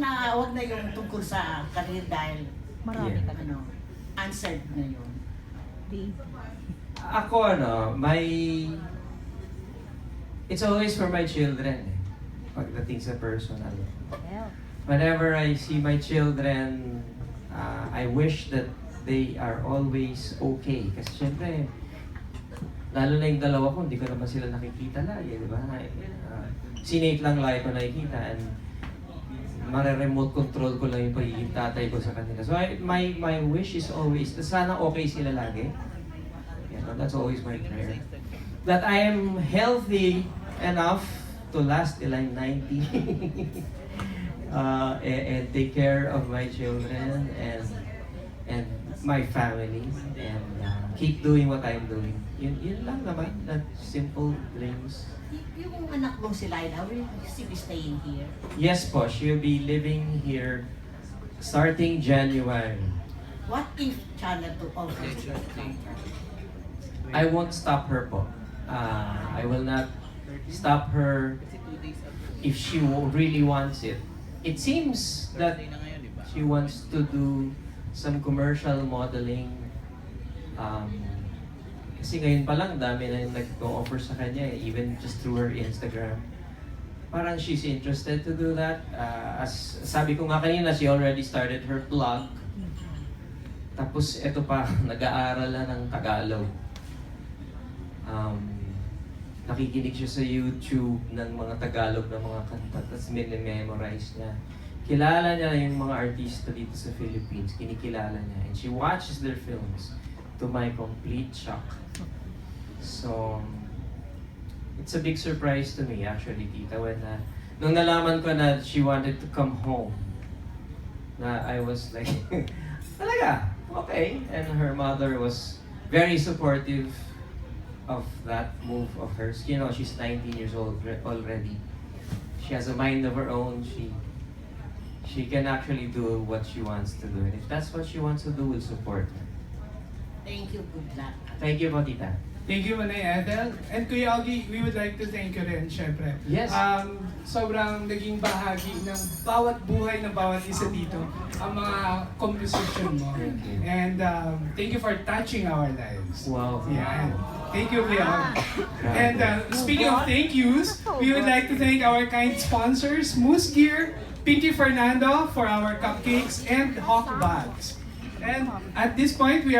na, wag na yung tungkol sa career dahil Marami Yeah. ka na. ano, answered na yun. Di. Ako ano, my... It's always for my children eh. Pagdating sa personal. Whenever I see my children, uh, I wish that they are always okay. Kasi syempre, lalo na yung dalawa ko, hindi ko naman sila nakikita lagi, di ba? Uh, si Nate lang lagi ko nakikita and mare-remote control ko lang yung pagiging tatay ko sa kanila. So I, my my wish is always, na sana okay sila lagi. You know, that's always my prayer. That I am healthy enough to last till I'm 90. uh, and, and take care of my children and and my family and keep doing what I'm doing. Yun, yun lang naman, that simple dreams. Y- Yung anak mong si Laila, will she be staying here? Yes po, she'll be living here starting January. What if Channel 2 offers her a contract? I won't stop her po. Uh, I will not stop her if she really wants it. It seems that she wants to do some commercial modeling. Um, kasi ngayon pa lang, dami na yung nag-offer sa kanya, eh, even just through her Instagram. Parang she's interested to do that. Uh, as sabi ko nga kanina, she already started her blog. Tapos ito pa, nag-aaral na ng Tagalog. Um, nakikinig siya sa YouTube ng mga Tagalog na mga kanta, tapos minimemorize niya. Kilala niya yung mga artista dito sa Philippines, kinikilala niya. And she watches their films to my complete shock. So, it's a big surprise to me actually, tita, when uh, nung nalaman ko na she wanted to come home, na I was like, talaga, okay. And her mother was very supportive of that move of hers. You know, she's 19 years old re- already. She has a mind of her own. She she can actually do what she wants to do. And if that's what she wants to do, we'll support her. Thank you, good luck. Thank you po, tita. Thank you, Manay Ethel. And Kuya Augie, we would like to thank you rin, syempre. Yes. Um, sobrang naging bahagi ng bawat buhay ng bawat isa dito, ang mga composition mo. Thank you. And um, thank you for touching our lives. Wow. Yeah. Thank you, Kuya Augie. And uh, speaking of thank yous, we would like to thank our kind sponsors, Moose Gear, Pinky Fernando for our cupcakes, and Hawk Bags. And at this point, we are